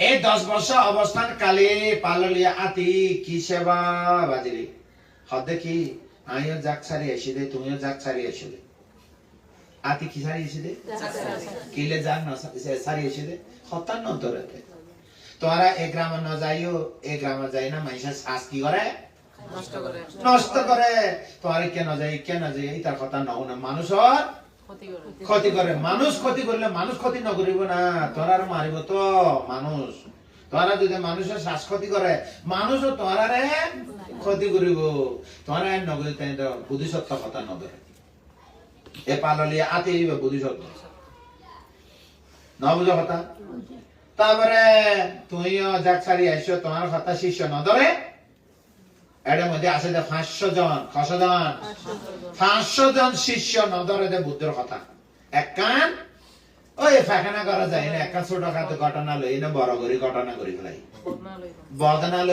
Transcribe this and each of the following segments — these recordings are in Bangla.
এই দশ বর্ষ অবস্থান কালে পাললিয়া আতি কি সেবা বাজিলি? হদে কি আমিও এসে দে তুমিও এসে দে আতি কি এসে দে কিলে না ছাড়ি এসে দে নন্তরেতে তোরা এ গ্রামে ন যাইও এ গ্রামে যাই না মানুষের শ্বাস কি করে নষ্ট করে নষ্ট করে তোরা কেন যাই কেন যাই এই তার কথা নও না মানুষের ক্ষতি করে ক্ষতি করে মানুষ ক্ষতি করলে মানুষ ক্ষতি নকরিব না তোরার মারিব তো মানুষ তোরা যদি মানুষের শ্বাস ক্ষতি করে মানুষও তোরারে ক্ষতি করিব তোরা নগরী তাই তো বুদ্ধিসত্ত্ব কথা নধরে এ পাললি আতে এইবে বুদ্ধিসত্ত্ব ন বুঝো কথা তারপরে তুইও যাক ছাড়ি আইসো তোমার কথা শিষ্য নধরে এটার মধ্যে আছে যে পাঁচশো জন জন। পাঁচশো জন শিষ্য নদরে বুদ্ধের কথা। এক কান, ওই ফাঁকানা করা যায় না ঘটনা লই না, বড় ঘটনা ফেলাই।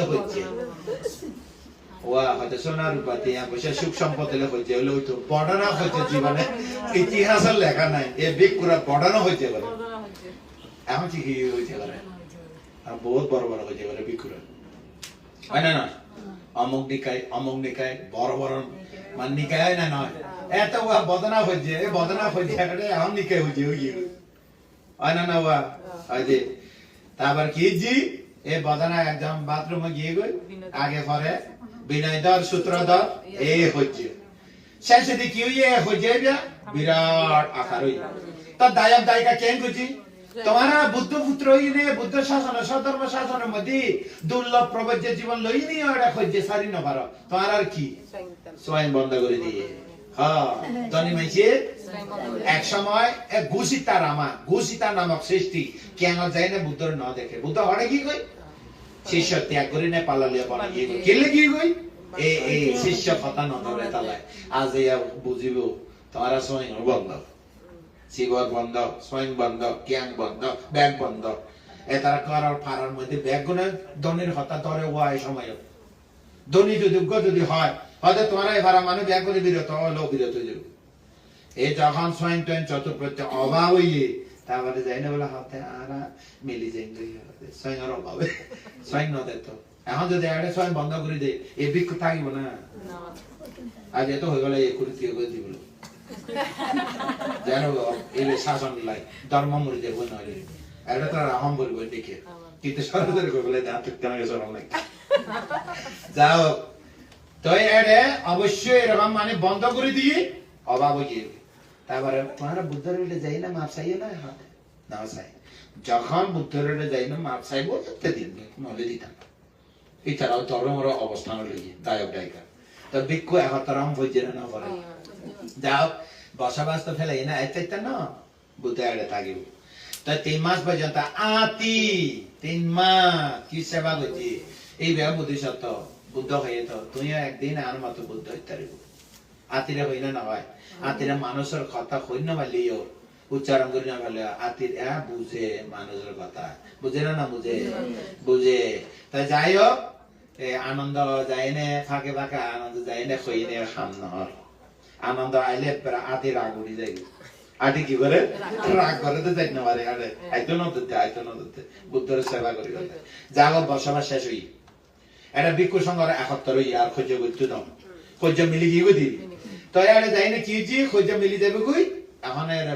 হচ্ছে সোনার রূপাতে পয়সা, সুখ সম্পদ হলে হলে হইতো। বড়না হচ্ছে জীবনে। ইতিহাসের লেখা নাই, এ বিগ পুরা বড়না হচ্ছে বলে। এখন কি হইতে পারে বহুত বড় বড় হইতে পারে। বিকুরা হয় না না অমুক নিকায় অমুক নিকায় বড় বড় মানে নিকায় হয় না নয়। এত ওয়া বদনা হচ্ছে এ বদনা হচ্ছে একটা এখন নিকায় হচ্ছে ওই হয় না না ওয়া? হয়। যে তারপর কি জি এ বদনা একদম বাথরুমে গিয়ে গই আগে পরে বিনয়ধর সূত্রধর এ হচ্ছে শেষে দিয়ে কি হইয়ে হচ্ছে বিরাট আকার হইয়া তো দায়ক দায়িকা কেন করছি? পুত্র হইনে বুদ্ধ শাসন, সধর্ম শাসনের মধ্যে দুর্লভ প্রবজ্য জীবন লই নি ওটা খোঁজে সারি না পারো। তোমার আর কি? স্বয়ং বন্ধ করে দিয়ে। হ্যাঁ এক সময় ঘুষিতা রামা, ঘুষিতা নামক সৃষ্টি না ন দেখে? বুদ্ধ কি কই? শিষ্য ত্যাগ করে কেলে কি কই? শিষ্য কথা আজ বুঝিব বন্ধ। সিগর বন্ধ স্বয়ং বন্ধ কিয়াং বন্ধ ব্যাগ বন্ধ। এ তারা করার ফারার মধ্যে ব্যাগ গুনে ধনির হতা ধরে ওয়া এই সময়। ধনী যদি যদি হয় হয়তো তোমরা এবার মানে ব্যাগ করে বিরত হলো বিরত যাবে। এই যখন স্বয়ং টয়ং চতুর্প্রত্য অভাব হইয়ে তারপরে যাই না বলে হাতে আর মিলি যাই স্বয়ং আর অভাবে। স্বয়ং নদে তো। এখন যদি এটা স্বয়ং বন্ধ করে দে এ বিক্ষ থাকিব না। আজ এত হয়ে গেলে এ করে দিয়ে দিব যেন এই শাসন লাই ধর্ম দেব নয় এটা তো বলব দেখে। কিন্তু বলে তো কেন সরম যাও তো এড়ে অবশ্যই এরকম মানে বন্ধ করে দিয়ে অভাব হয়ে তারপরে তোমার বুদ্ধের বেটে যাই না মাপ না হাতে? না চাই। যখন বুদ্ধের বেটে যাই না মাপ চাইব তো দিন নলে দিতাম। এছাড়াও ধর্মের অবস্থান লইয়ে দায়ক দায়িকা তো ভিক্ষু একতরম হয়েছে না করে। যাও বসবাস তো ফেলাই না, এত না, বুদ্ধ থাকিব। তো তিন মাস পর্যন্ত, আতি, তিন মাস, কি সেবা করছি? এই বেয়া বুদ্ধিসত্ত্ব বুদ্ধ হয়ে তো তুমিও একদিন আর মতো বুদ্ধ হইতে পারিব। আতিরে হই না হয়। আতিরে মানুষের কথা হই না পারলিও উচ্চারণ করি না পারলে আতির বুঝে মানুষের কথা। বুঝে না না বুঝে? বুঝে। তা যাই হোক আনন্দ যায় নে ফাঁকে ফাঁকে আনন্দ যায় নে হই নে খাম আনন্দ আইলে পরে আতি রাগ উড়ি যায়। আটি কি করে রাগ করে তো যাই না পারে আরে আইতো না দিতে আইতো না দিতে বুদ্ধের সেবা করি যাগত বসবাস শেষ হই এটা ভিক্ষু সংঘর একত্তর হই আর খোঁজ করতে দাও খোঁজ মিলি গিয়ে দিবি? তো এটা যাই না কি যে খোঁজ মিলি দেবে কই এখন এরা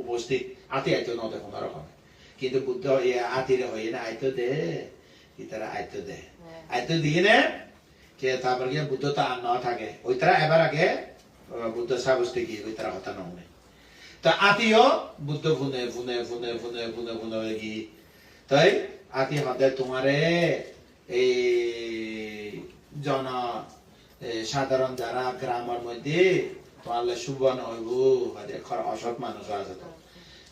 উপস্থিত। আতি আইতো না দেখো রকম কিন্তু বুদ্ধ আতিরে হই না আইতো দে। কি তারা আইতো দে। আইতো দিয়ে নে? কে তারপর গিয়ে বুদ্ধ তো আর ন থাকে ওই তারা এবার আগে বুদ্ধ সাবস্তে গিয়ে ওই তারা হতা নয় তা আতিও বুদ্ধ ফুনে ফুনে ফুনে ফুনে ফুনে ফুনে হয়ে গিয়ে, তাই? আতি হতে তোমারে, এই জন সাধারণ যারা গ্রামের মধ্যে তোমার সুবন হইব হয়তো অসৎ মানুষ আছে তো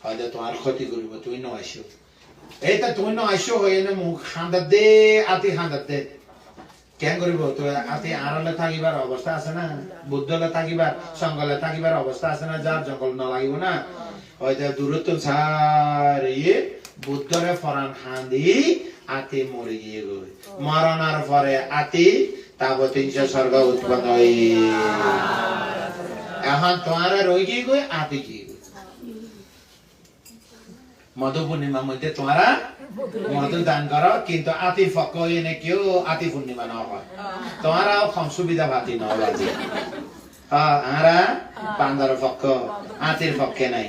হয়তো তোমার ক্ষতি করিব, তুমি নয়সো এই তো তুমি নয়সো হয়ে মুখ খান্দার দে, আতি খান্দার দে। কেন করিব? তো আতি আড়লে থাকিবার অবস্থা আছে না? বুদ্ধলে থাকিবার, সঙ্গলে থাকিবার অবস্থা আছে না? যার জঙ্গল ন লাগিব না? হয়তো দূরত্ব ছাড়িয়ে বুদ্ধরে ফরান খান্দি আতি মরে গিয়ে গই মরণার পরে আতি তাব তিনশো স্বর্গ উৎপন্ন হই। এখন তোমার রই গিয়ে গই আতি গিয়ে মধু পূর্ণিমার মধ্যে তোমরা মধু দান করো কিন্তু আতির পক্ষ এনে কেউ আতি পূর্ণিমা না হয়। তোমারাও কম সুবিধা ভাতি ন বাজি আরা বান্দর পক্ষ আতির পক্ষে নাই।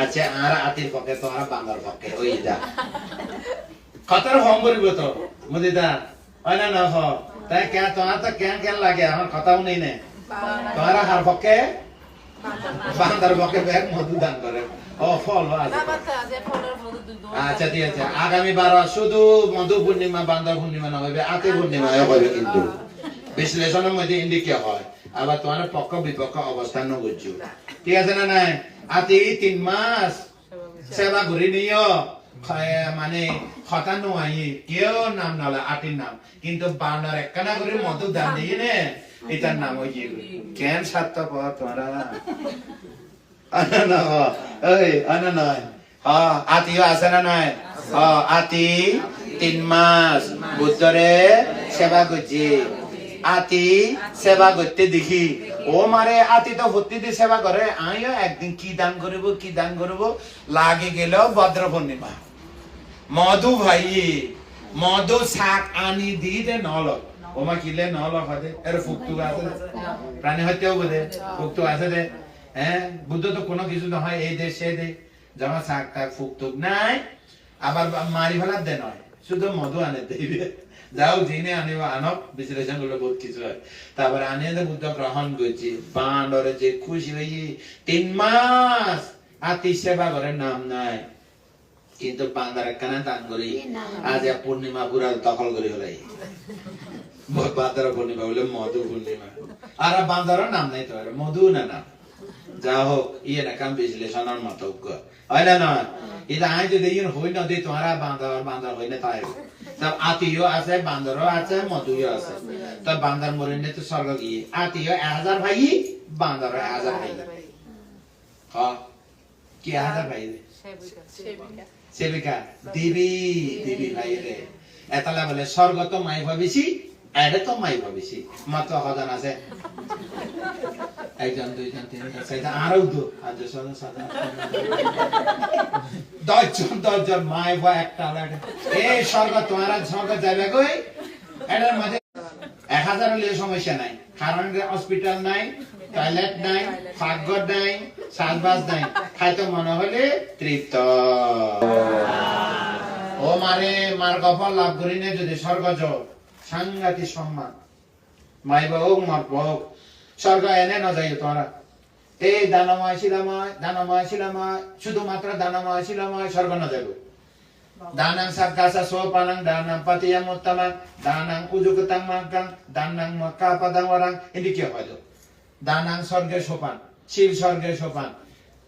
আচ্ছা আরা আতির পক্ষে তোমরা বান্দর পক্ষে ওই যা। কতর হম করিব তো মুদিদা হয় না না তাই কে তোমার তো কেন কেন লাগে আমার কথাও নেই নে। তোমারা হার পক্ষে বান্দার বকে ব্যাগ মধু দান করে। ও ফল আচ্ছা ঠিক আছে। আগামী বার শুধু মধু পূর্ণিমা বান্দর পূর্ণিমা না হবে আতে পূর্ণিমা হবে কিন্তু। বিশ্লেষণের মধ্যে ইন্ডিকে হয়। আবার তোমার পক্ষ বিপক্ষ অবস্থান বুঝছ। ঠিক আছে না নাই? আতি তিন মাস সেবা ঘুরি নিও মানে হতা নোয়াই কেউ নাম নলে আটির নাম। কিন্তু বান্দর একখানা করে মধু দান দিয়ে নে? এটার নাম ওই কেন সাত তোমরা সেবা আতি করতে দেখি। ও একদিন কি দান করিব কি দান করিব লাগে গেল ভদ্র পূর্ণিমা মধু ভাই মধু শাক আনি দিতে নলক। ওমা কিলে নলক হতে এর ফুকতু আছে। দে। প্রাণী হত্যাও বোধে ফুকতু আছে দে। হ্যাঁ বুদ্ধ তো কোনো কিছু নহয় এই দে সে দে। শাক টাক নাই আবার মারি ফেলার দে নয়। শুধু মধু আনে দিবে যাও যিনি আনিব আনক। বিশ্লেষণ করলে বহুত কিছু হয়। তারপরে আনিয়ে দে বুদ্ধ গ্রহণ করছি বাঁদরে যে খুশি হয়ে তিন মাস আতি সেবা করে নাম নাই। কিন্তু বান্দার একখানা দান করি আজ এক পূর্ণিমা পুরা দখল করে হলাই। বান্দার পূর্ণিমা বলে মধু পূর্ণিমা। আর বান্দারও নাম নাই তো আর মধু না নাম। যা হোক ইয়ে না কাম বিশ্লেষণের মতো হয় না? এটা আই যদি ইয়ে হই না দিই তোমারা বান্দার বান্দার হই না তাই সব আত্মীয় আছে বান্দরও আছে মধুও আছে। তো বান্দার মরিনে তো স্বর্গ গিয়ে আত্মীয় এক হাজার ভাই বান্দর এক হাজার ভাই। হ্যাঁ কি এক হাজার ভাই? রে? সেবিকা দেবী দেবী ভাই রে এতালে বলে স্বর্গ তো মাই ভাবিছি এডে তো মাই ভাবিছি। মাত্র হজন আছে। একজন দুইজন তিনজন চারজন আরও দু আজ সদন সাদা দশজন দশজন মাই ভাই একটা আলাদা এই স্বর্গ তোমার স্বর্গ যাবে কই? এটার মাঝে এক হাজার হলে সমস্যা নাই। কারণ হসপিটাল নাই টয়লেট নাই। পাকঘর নাই সাজবাজ নাই। খাইতে মনে হলে তৃপ্ত। ও মারে, মার গফল লাভ করি নে যদি স্বর্গ যাও সাংঘাতিক সম্মান। মাই হোক মার হোক স্বর্গ এনে না যাই তোমরা এই দানময় শিলাময় দানময় শিলাময়, শুধুমাত্র দানময় শিলাময় স্বর্গ না যাবে দানাং সাকাসা সোপানাং, দানাং patiya muttaman দানাং উজুকতাং মাকাং দানাং মক্কা পাদাং ওরাং। এটি কি হয়? দানাং স্বর্গের সোপান। শিল স্বর্গের সোপান।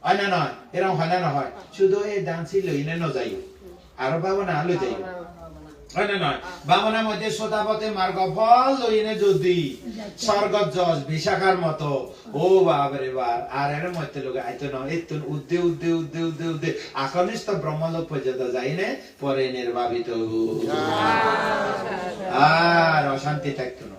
হয় না নয় এরকম হয় না না হয় শুধু এই দান ছিল ইনে ন যাই আরও পাবো না আলো যাই হয় না নয় বামনের মধ্যে সোতাপথে মার্গ ফল লইনে যদি স্বর্গ জজ বিশাখার মতো। ও বাবারে বার আর এর মধ্যে লোক আইতো না এত উদ্দে উদ্দে উদ্দে উদ্দে উদ্দে। আকনিষ্ঠ ব্রহ্মলোক পর্যন্ত যাইনে পরে নির্বাবিত আর অশান্তি থাকতো না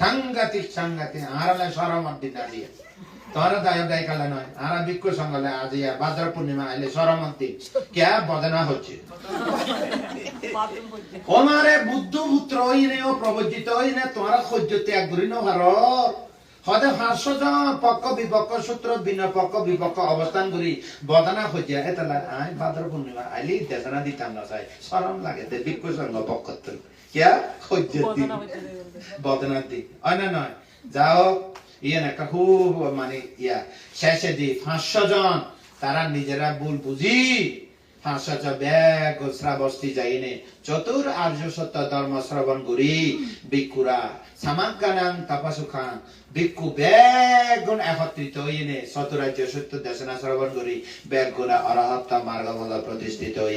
সাংঘাতিক সাংঘাতিক তোরা দায় কালে নয় আরা সঙ্গলে আজিয়া ভাদ্র পূর্ণিমা আইলে সরমত দিন কে বদনা হচ্ছে? ওমারে বুদ্ধ পুত্র ও তোমরা সহ্য ত্যাগ করি নভার হদে হাস্য পক্ষ বিপক্ষ সূত্র বিনা পক্ষ বিপক্ষ অবস্থান করি। বদনা হইয়া এতলা আই ভাদ্র পূর্ণিমা আইলি দেশনা দিতাম না চাই সরম লাগে বিক্ষু সঙ্গ পক্ষ না নয় যাও ইয়ে মানে ইয়া শেষে দি পাঁচশো জন তারা নিজেরা ভুল বুঝি ব্যাগ শ্রাবস্তি যাইনে চতুর আর্য সত্য ধর্ম শ্রবণ করি ভিক্ষুরা সামাঙ্কানাং তাপাসুখাং ভিক্ষু ব্যাগ গুণ একত্রিত হইনে চতুরাজ্য সত্য দেশনা শ্রবণ করি ব্যাগ গুণা অরহত্তা মার্গ প্রতিষ্ঠিত হই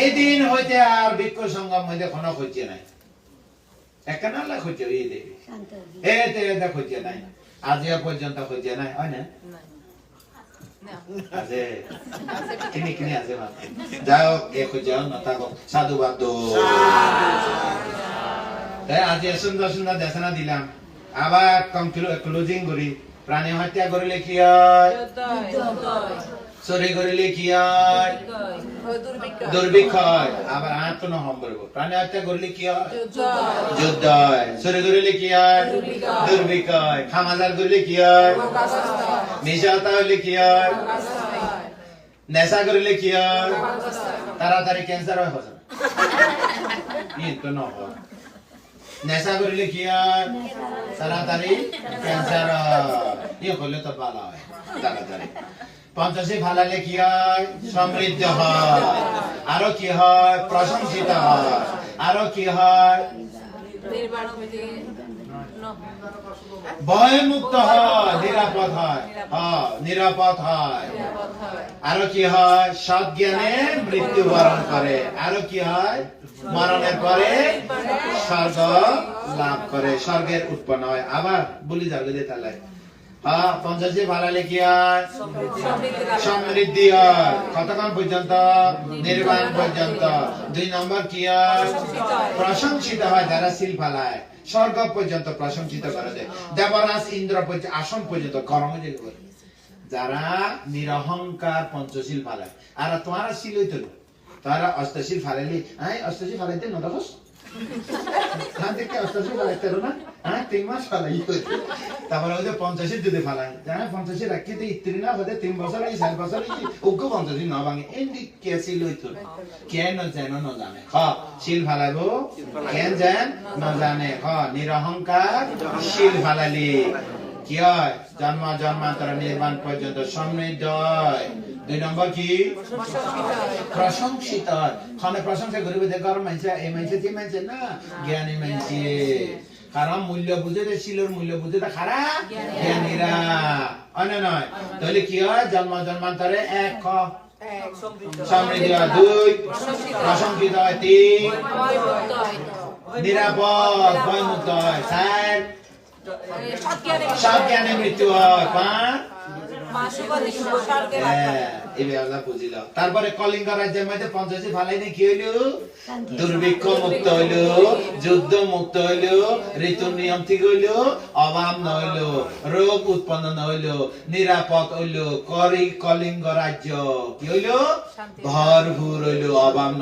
এই দিন হইতে আর ভিক্ষু সঙ্গম হইতে কোনো খুঁজছে নাই। এই দেবী নাই। পর্যন্ত হয় না? সাধুবাদ আজি সুন্দর সুন্দর দেশনা দিলাম। আবার ক্লোজিং করি। প্রাণী হত্যা করিলে কি হয়? চুরি করিলে কি হয়? দুর্ভিক্ষ হয়। আবার আত্ম নহম করব। প্রাণী হত্যা করিলে কি হয়? যুদ্ধ হয়। চুরি করিলে কি হয়? দুর্ভিক্ষ হয়। খামাজার করলে কি হয়? মিশাতা হইলে কি হয়? নেশা করিলে কি হয়? তাড়াতাড়ি ক্যান্সার হয় হসে কিন্তু নহয় নেশা করিলে কি হয়? তাড়াতাড়ি ক্যান্সার হয়। ইয়ে করলে তো ভালো হয়। তাড়াতাড়ি। পঞ্চাশে ফালালে কি হয়, সমৃদ্ধ হয়। আরও কি হয়? প্রশংসিত হয়। আরও কি হয়? নির্বাণ হইতে ন ভয় মুক্ত হয়, নিরাপদ হয়। হ্যাঁ নিরাপদ হয়। আরও কি হয়? সৎ জ্ঞানে মৃত্যুবরণ করে। আরও কি হয়? মরণের পরে স্বর্গ লাভ করে। স্বর্গের উৎপন্ন হয়। আবার বলি যাবে তাহলে পঞ্চাশে কি হয় সমৃদ্ধি কতক্ষণ পর্যন্ত? নির্বাণ পর্যন্ত। দুই নম্বর কি প্রশংসিত হয় যারা শিল ফালায়। স্বর্গ পর্যন্ত প্রশংসিত করে দেয়। দেবরাজ ইন্দ্র আসন পর্যন্ত কর্মযোগ করে। যারা নিরহংকার পঞ্চশীল ফালায়। আর তোমারা শিল হইতো তারা অষ্টশীল ফালাইলি। হ্যাঁ অষ্টশীল ফালাইতে না দেখে হ্যাঁ তিন মাস ফালাই। তারপরে ওই যে পঞ্চাশী যদি ফালাই হ্যাঁ নিরহংকার শিল ফালালি। কি জন্ম, জন্মান্তর, নির্মাণ পর্যন্ত সমৃদ্ধ হয়। দুই নম্বর কি? প্রশংসিত। খানে প্রশংসা করিবে গরম মানছে এই মানছে যে মানছে না। জ্ঞানী মানছে কারণ মূল্য বুঝে যে শিলর মূল্য বুঝে তা খারাপ জ্ঞানীরা। অন্য নয়? তাহলে কি হয়? জন্ম জন্মান্তরে এক খ। দুই। প্রশংসিত হয় তিন। নিরাপদ, ভয়মুক্ত হয় চার। সব জ্ঞানে মৃত্যু হয় পাঁচ। তারপরে কলিঙ্গ রাজ্যের মধ্যে পঞ্চাশি ফালাই কি হইল? দুর্ভিক্ষ মুক্ত হইল যুদ্ধ মুক্ত হইল ঋতু নিয়ম ঠিক হইল অভাব নহইল রোগ উৎপন্ন নহইল নিরাপদ হইল করি কলিঙ্গ রাজ্য। কি হইল। ভরপুর হইল অভাব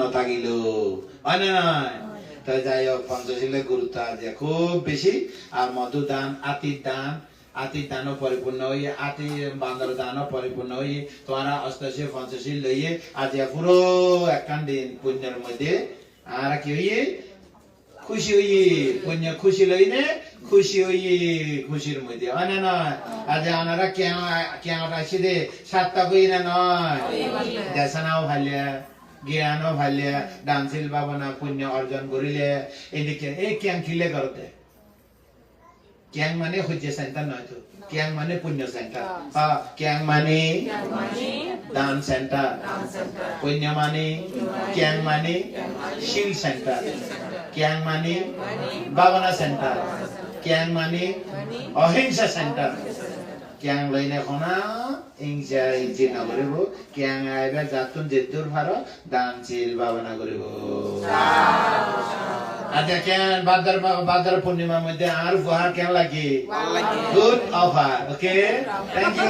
হয় না নয় তো যাই হোক পঞ্চশীলের গুরুত্ব আছে। খুব বেশি। আর মধু দান আতির দান আতির দানও পরিপূর্ণ হয়ে আতি বান্দর দানও পরিপূর্ণ হয়ে তোমরা অষ্টশী পঞ্চশীল লইয়ে আজ পুরো একখান দিন পুণ্যের মধ্যে আর কি হইয়ে খুশি হইয়ে পুণ্য খুশি লইনে খুশি হইয়ে খুশির মধ্যে হয় নয় আজ আনারা কেন কেন আসি দে সাতটা কই না নয় দেশনাও ভালিয়া জ্ঞানো ভালিয়া ডান্সিল ভাবনা পুণ্য অর্জন করিলে এদিকে এই ক্যাং খিলে করতে ক্যাং মানে হচ্ছে সেন্টার নয় তো ক্যাং মানে পুণ্য সেন্টার হ্যাঁ ক্যাং মানে দান সেন্টার পুণ্য মানে ক্যাং মানে শিল সেন্টার ক্যাং মানে ভাবনা সেন্টার ক্যাং মানে অহিংসা সেন্টার ক্যাং লইনে খনা হিংসা হিংসি নকৰিব ক্যাং আইবা যাতুন যেতুর ভার দান চিল ভাবনা কৰিব আচ্ছা কেন বাজার বাজার পূর্ণিমার মধ্যে আর গুহা কেন লাগে? Good offer okay thank you